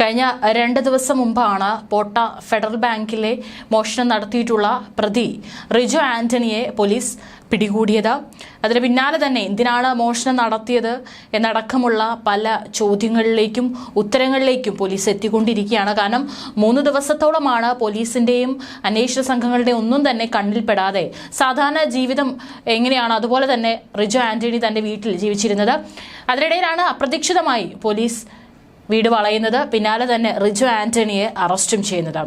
കഴിഞ്ഞ രണ്ട് ദിവസം മുമ്പാണ് പോട്ട ഫെഡറൽ ബാങ്കിലെ മോഷണം നടത്തിയിട്ടുള്ള പ്രതി റിജു ആന്റണിയെ പോലീസ് പിടികൂടിയത്. അതിന് പിന്നാലെ തന്നെ എന്തിനാണ് മോഷണം നടത്തിയത് എന്നടക്കമുള്ള പല ചോദ്യങ്ങളിലേക്കും ഉത്തരങ്ങളിലേക്കും പോലീസ് എത്തിക്കൊണ്ടിരിക്കുകയാണ്. കാരണം മൂന്ന് ദിവസത്തോളമാണ് പോലീസിന്റെയും അന്വേഷണ സംഘങ്ങളുടെയും ഒന്നും തന്നെ കണ്ണിൽപ്പെടാതെ സാധാരണ ജീവിതം എങ്ങനെയാണ് അതുപോലെ തന്നെ റിജു ആന്റണി തന്റെ വീട്ടിൽ ജീവിച്ചിരുന്നത്. അതിനിടയിലാണ് അപ്രതീക്ഷിതമായി പോലീസ് വീട് വളയുന്നത്. പിന്നാലെ തന്നെ റിജു ആന്റണിയെ അറസ്റ്റും ചെയ്യുന്നത്.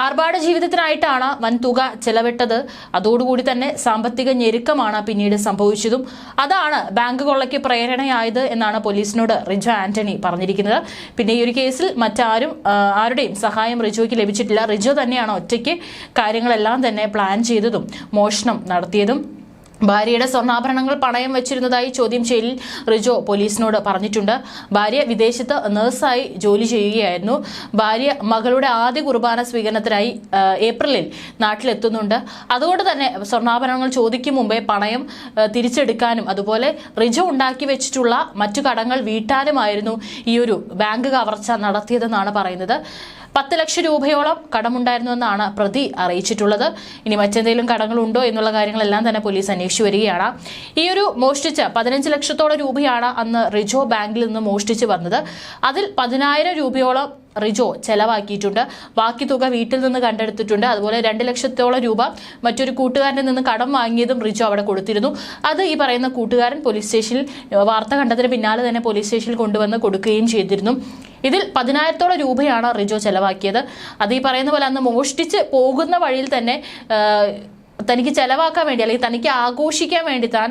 ആർഭാട ജീവിതത്തിനായിട്ടാണ് വൻതുക ചെലവിട്ടത്. അതോടുകൂടി തന്നെ സാമ്പത്തിക ഞെരുക്കമാണ് പിന്നീട് സംഭവിച്ചതും. അതാണ് ബാങ്ക് കൊള്ളയ്ക്ക് പ്രേരണയായത് എന്നാണ് പോലീസിനോട് റിജു ആന്റണി പറഞ്ഞിരിക്കുന്നത്. പിന്നെ ഈ ഒരു കേസിൽ മറ്റാരും ആരുടെയും സഹായം റിജുവിക്ക് ലഭിച്ചിട്ടില്ല. റിജു തന്നെയാണ് ഒറ്റയ്ക്ക് കാര്യങ്ങളെല്ലാം തന്നെ പ്ലാൻ ചെയ്തതും മോഷണം നടത്തിയതും. ഭാര്യയുടെ സ്വർണാഭരണങ്ങൾ പണയം വെച്ചിരുന്നതായി ചോദ്യം ചെയ്യലിൽ റിജോ പോലീസിനോട് പറഞ്ഞിട്ടുണ്ട്. ഭാര്യ വിദേശത്ത് നഴ്സായി ജോലി ചെയ്യുകയായിരുന്നു. ഭാര്യ മകളുടെ ആദ്യ കുർബാന സ്വീകരണത്തിനായി ഏപ്രിലിൽ നാട്ടിലെത്തുന്നുണ്ട്. അതുകൊണ്ട് തന്നെ സ്വർണാഭരണങ്ങൾ ചോദിക്കും മുമ്പേ പണയം തിരിച്ചെടുക്കാനും അതുപോലെ റിജോ ഉണ്ടാക്കി വെച്ചിട്ടുള്ള മറ്റു കടങ്ങൾ വീട്ടാനുമായിരുന്നു ഈ ഒരു ബാങ്ക് കവർച്ച നടത്തിയതെന്നാണ് പറയുന്നത്. പത്ത് ലക്ഷം രൂപയോളം കടമുണ്ടായിരുന്നുവെന്നാണ് പ്രതി അറിയിച്ചിട്ടുള്ളത്. ഇനി മറ്റെന്തെങ്കിലും കടങ്ങളുണ്ടോ എന്നുള്ള കാര്യങ്ങളെല്ലാം തന്നെ പോലീസ് അന്വേഷിച്ചു വരികയാണ്. ഈ ഒരു മോഷ്ടിച്ച പതിനഞ്ച് ലക്ഷത്തോളം രൂപയാണ് അന്ന് റിജോ ബാങ്കിൽ നിന്ന് മോഷ്ടിച്ച് വന്നത്. അതിൽ പതിനായിരം രൂപയോളം റിജോ ചെലവാക്കിയിട്ടുണ്ട്. ബാക്കി തുക വീട്ടിൽ നിന്ന് കണ്ടെടുത്തിട്ടുണ്ട്. അതുപോലെ രണ്ട് ലക്ഷത്തോളം രൂപ മറ്റൊരു കൂട്ടുകാരനിൽ നിന്ന് കടം വാങ്ങിയതും റിജോ അവിടെ കൊടുത്തിരുന്നു. അത് ഈ പറയുന്ന കൂട്ടുകാരൻ പോലീസ് സ്റ്റേഷനിൽ വാർത്ത കണ്ടതിന് പിന്നാലെ തന്നെ പോലീസ് സ്റ്റേഷനിൽ കൊണ്ടുവന്ന് കൊടുക്കുകയും ചെയ്തിരുന്നു. ഇതിൽ പതിനായിരത്തോളം രൂപയാണ് റിജോ ചെലവാക്കിയത്. അത് ഈ പറയുന്ന പോലെ അന്ന് മോഷ്ടിച്ച് പോകുന്ന വഴിയിൽ തന്നെ തനിക്ക് ചെലവാക്കാൻ വേണ്ടി അല്ലെങ്കിൽ തനിക്ക് ആഘോഷിക്കാൻ വേണ്ടി താൻ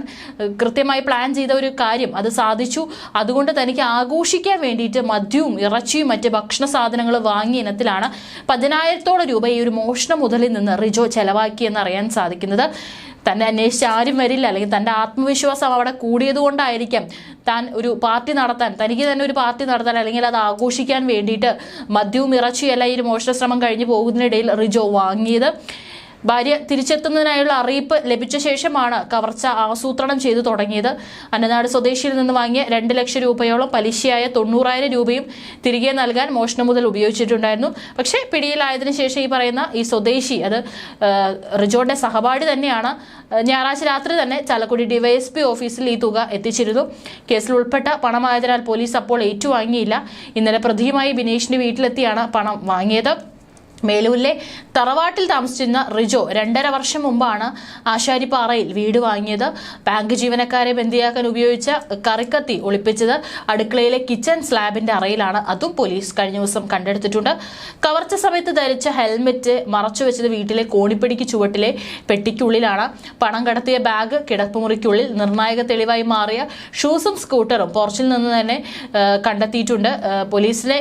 കൃത്യമായി പ്ലാൻ ചെയ്ത ഒരു കാര്യം അത് സാധിച്ചു. അതുകൊണ്ട് തനിക്ക് ആഘോഷിക്കാൻ വേണ്ടിയിട്ട് മദ്യവും ഇറച്ചിയും മറ്റ് ഭക്ഷണ സാധനങ്ങൾ വാങ്ങിയ ഇനത്തിലാണ് പതിനായിരത്തോളം രൂപ ഈ ഒരു മോഷണ മുതലിൽ നിന്ന് റിജോ ചെലവാക്കിയെന്ന് അറിയാൻ സാധിക്കുന്നത്. തന്നെ അന്വേഷിച്ച് ആരും വരില്ല. അല്ലെങ്കിൽ തന്റെ ആത്മവിശ്വാസം അവിടെ കൂടിയത് കൊണ്ടായിരിക്കാം താൻ ഒരു പാർട്ടി നടത്താൻ തനിക്ക് തന്നെ ഒരു പാർട്ടി നടത്താൻ അല്ലെങ്കിൽ അത് ആഘോഷിക്കാൻ വേണ്ടിയിട്ട് മദ്യവും ഇറച്ചിയല്ല ഈ ഒരു മോഷണ ശ്രമം കഴിഞ്ഞ് പോകുന്നതിനിടയിൽ റിജോ വാങ്ങിയത്. ഭാര്യ തിരിച്ചെത്തുന്നതിനായുള്ള അറിയിപ്പ് ലഭിച്ച ശേഷമാണ് കവർച്ച ആസൂത്രണം ചെയ്തു തുടങ്ങിയത്. അന്നനാട് സ്വദേശിയിൽ നിന്ന് വാങ്ങിയ രണ്ട് ലക്ഷം രൂപയോളം പലിശയായ തൊണ്ണൂറായിരം രൂപയും തിരികെ നൽകാൻ മോഷണം മുതൽ ഉപയോഗിച്ചിട്ടുണ്ടായിരുന്നു. പക്ഷേ പിടിയിലായതിനു ശേഷം ഈ പറയുന്ന ഈ സ്വദേശി അത് റിജോർഡിന്റെ സഹപാഠി തന്നെയാണ്. ഞായറാഴ്ച രാത്രി തന്നെ ചാലക്കുടി ഡിവൈഎസ്പി ഓഫീസിൽ ഈ തുക എത്തിച്ചിരുന്നു. കേസിൽ ഉൾപ്പെട്ട പണമായതിനാൽ പോലീസ് അപ്പോൾ ഏറ്റുവാങ്ങിയില്ല. ഇന്നലെ പ്രതിയുമായി ബിനേഷിന്റെ വീട്ടിലെത്തിയാണ് പണം വാങ്ങിയത്. മേലൂരിലെ തറവാട്ടിൽ താമസിച്ചിരുന്ന റിജോ രണ്ടര വർഷം മുമ്പാണ് ആശാരിപ്പാറയിൽ വീട് വാങ്ങിയത്. ബാങ്ക് ജീവനക്കാരെ ബന്ധിയാക്കാൻ ഉപയോഗിച്ച കറിക്കത്തി ഒളിപ്പിച്ചത് അടുക്കളയിലെ കിച്ചൺ സ്ലാബിന്റെ അറയിലാണ്. അതും പോലീസ് കഴിഞ്ഞ ദിവസം കണ്ടെടുത്തിട്ടുണ്ട്. കവർച്ച സമയത്ത് ധരിച്ച ഹെൽമെറ്റ് മറച്ചു വെച്ചത് വീട്ടിലെ കോണിപ്പിടിക്ക് ചുവട്ടിലെ പെട്ടിക്കുള്ളിലാണ്. പണം കടത്തിയ ബാഗ് കിടപ്പുമുറിക്കുള്ളിൽ നിർണായക തെളിവായി മാറിയ ഷൂസും സ്കൂട്ടറും പോർച്ചിൽ നിന്ന് തന്നെ കണ്ടെത്തിയിട്ടുണ്ട്. പോലീസിലെ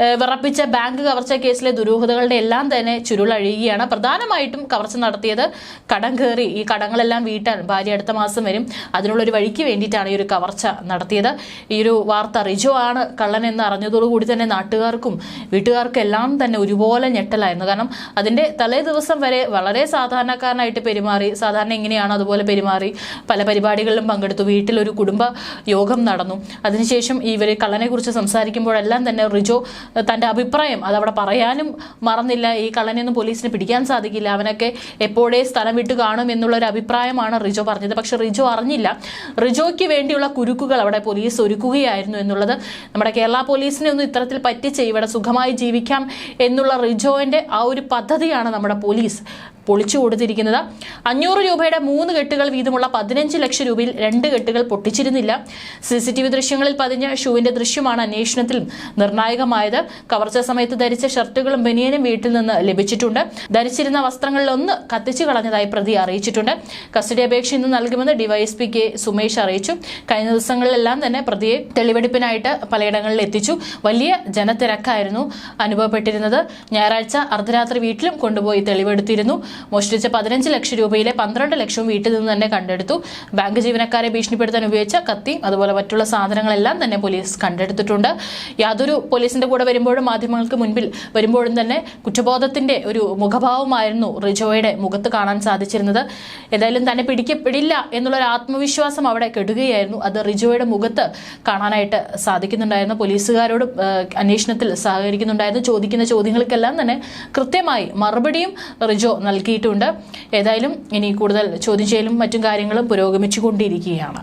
വിറപ്പിച്ച ബാങ്ക് കവർച്ച കേസിലെ ദുരൂഹതകളുടെ എല്ലാം തന്നെ ചുരുളഴിയുകയാണ്. പ്രധാനമായിട്ടും കവർച്ച നടത്തിയത് കടം കയറി ഈ കടങ്ങളെല്ലാം വീട്ടാൻ ഭാര്യ അടുത്ത മാസം വരും. അതിനുള്ളൊരു വഴിക്ക് വേണ്ടിയിട്ടാണ് ഈ ഒരു കവർച്ച നടത്തിയത്. ഈ ഒരു വാർത്ത റിജോ ആണ് കള്ളൻ എന്ന് അറിഞ്ഞതോടുകൂടി തന്നെ നാട്ടുകാർക്കും വീട്ടുകാർക്കും എല്ലാം തന്നെ ഒരുപോലെ ഞെട്ടലായിരുന്നു. കാരണം അതിന്റെ തലേ ദിവസം വരെ വളരെ സാധാരണക്കാരനായിട്ട് പെരുമാറി സാധാരണ എങ്ങനെയാണ് അതുപോലെ പെരുമാറി പല പരിപാടികളിലും പങ്കെടുത്തു. വീട്ടിലൊരു കുടുംബ യോഗം നടന്നു. അതിനുശേഷം ഇവർ കള്ളനെക്കുറിച്ച് സംസാരിക്കുമ്പോഴെല്ലാം തന്നെ റിജോ തന്റെ അഭിപ്രായം അതവിടെ പറയാനും മറന്നില്ല. ഈ കള്ളനെയൊന്നും പോലീസിന് പിടിക്കാൻ സാധിക്കില്ല. അവനൊക്കെ എപ്പോഴേ സ്ഥലം വിട്ടു കാണും എന്നുള്ളൊരു അഭിപ്രായമാണ് റിജോ പറഞ്ഞത്. പക്ഷെ റിജോ അറിഞ്ഞില്ല. റിജോയ്ക്ക് വേണ്ടിയുള്ള കുരുക്കുകൾ അവിടെ പോലീസ് ഒരുക്കുകയായിരുന്നു എന്നുള്ളത്. നമ്മുടെ കേരള പോലീസിനെ ഒന്നും ഇത്തരത്തിൽ പറ്റിച്ച്. ഇവിടെ സുഖമായി ജീവിക്കാം എന്നുള്ള റിജോന്റെ ആ ഒരു പദ്ധതിയാണ് നമ്മുടെ പോലീസ് പൊളിച്ചു കൊടുത്തിരിക്കുന്നത്. അഞ്ഞൂറ് രൂപയുടെ മൂന്ന് കെട്ടുകൾ വീതമുള്ള പതിനഞ്ച് ലക്ഷം രൂപയിൽ രണ്ട് കെട്ടുകൾ പൊട്ടിച്ചിരുന്നില്ല. സി സി ടി വി ദൃശ്യങ്ങളിൽ പതിഞ്ഞ ഷൂവിന്റെ ദൃശ്യമാണ് അന്വേഷണത്തിൽ നിർണായകമായത്. കവർച്ച സമയത്ത് ധരിച്ച ഷർട്ടുകളും ബനിയനും വീട്ടിൽ നിന്ന് ലഭിച്ചിട്ടുണ്ട്. ധരിച്ചിരുന്ന വസ്ത്രങ്ങളിൽ ഒന്ന് കത്തിച്ചു കളഞ്ഞതായി പ്രതി അറിയിച്ചിട്ടുണ്ട്. കസ്റ്റഡി അപേക്ഷ ഇന്ന് നൽകുമെന്ന് ഡിവൈഎസ്പി കെ സുമേഷ് അറിയിച്ചു. കഴിഞ്ഞ ദിവസങ്ങളിലെല്ലാം തന്നെ പ്രതിയെ തെളിവെടുപ്പിനായിട്ട് പലയിടങ്ങളിൽ എത്തിച്ചു. വലിയ ജനത്തിരക്കായിരുന്നു അനുഭവപ്പെട്ടിരുന്നത്. ഞായറാഴ്ച അർദ്ധരാത്രി വീട്ടിലും കൊണ്ടുപോയി തെളിവെടുത്തിരുന്നു. മോഷ്ടിച്ച പതിനഞ്ച് ലക്ഷം രൂപയിലെ പന്ത്രണ്ട് ലക്ഷവും വീട്ടിൽ നിന്ന് തന്നെ കണ്ടെടുത്തു. ബാങ്ക് ജീവനക്കാരെ ഭീഷണിപ്പെടുത്താൻ ഉപയോഗിച്ച കത്തി അതുപോലെ മറ്റുള്ള സാധനങ്ങളെല്ലാം തന്നെ പോലീസ് കണ്ടെടുത്തിട്ടുണ്ട്. യാതൊരു പോലീസിന്റെ കൂടെ വരുമ്പോഴും മാധ്യമങ്ങൾക്ക് മുൻപിൽ വരുമ്പോഴും തന്നെ കുറ്റബോധത്തിന്റെ ഒരു മുഖഭാവമായിരുന്നു റിജോയുടെ മുഖത്ത് കാണാൻ സാധിച്ചിരുന്നത്. ഏതായാലും തന്നെ പിടിക്കപ്പെടില്ല എന്നുള്ള ഒരു ആത്മവിശ്വാസം അവിടെ കെടുകയായിരുന്നു. അത് റിജോയുടെ മുഖത്ത് കാണാനായിട്ട് സാധിക്കുന്നുണ്ടായിരുന്നു. പോലീസുകാരോട് അന്വേഷണത്തിൽ സഹകരിക്കുന്നുണ്ടായിരുന്നു. ചോദിക്കുന്ന ചോദ്യങ്ങൾക്കെല്ലാം തന്നെ കൃത്യമായി മറുപടിയും റിജോ നൽകിയിട്ടുണ്ട് ഏതായാലും ഇനി കൂടുതൽ ചോദ്യം ചെയ്യലും മറ്റും കാര്യങ്ങളും പുരോഗമിച്ചുകൊണ്ടിരിക്കുകയാണ്.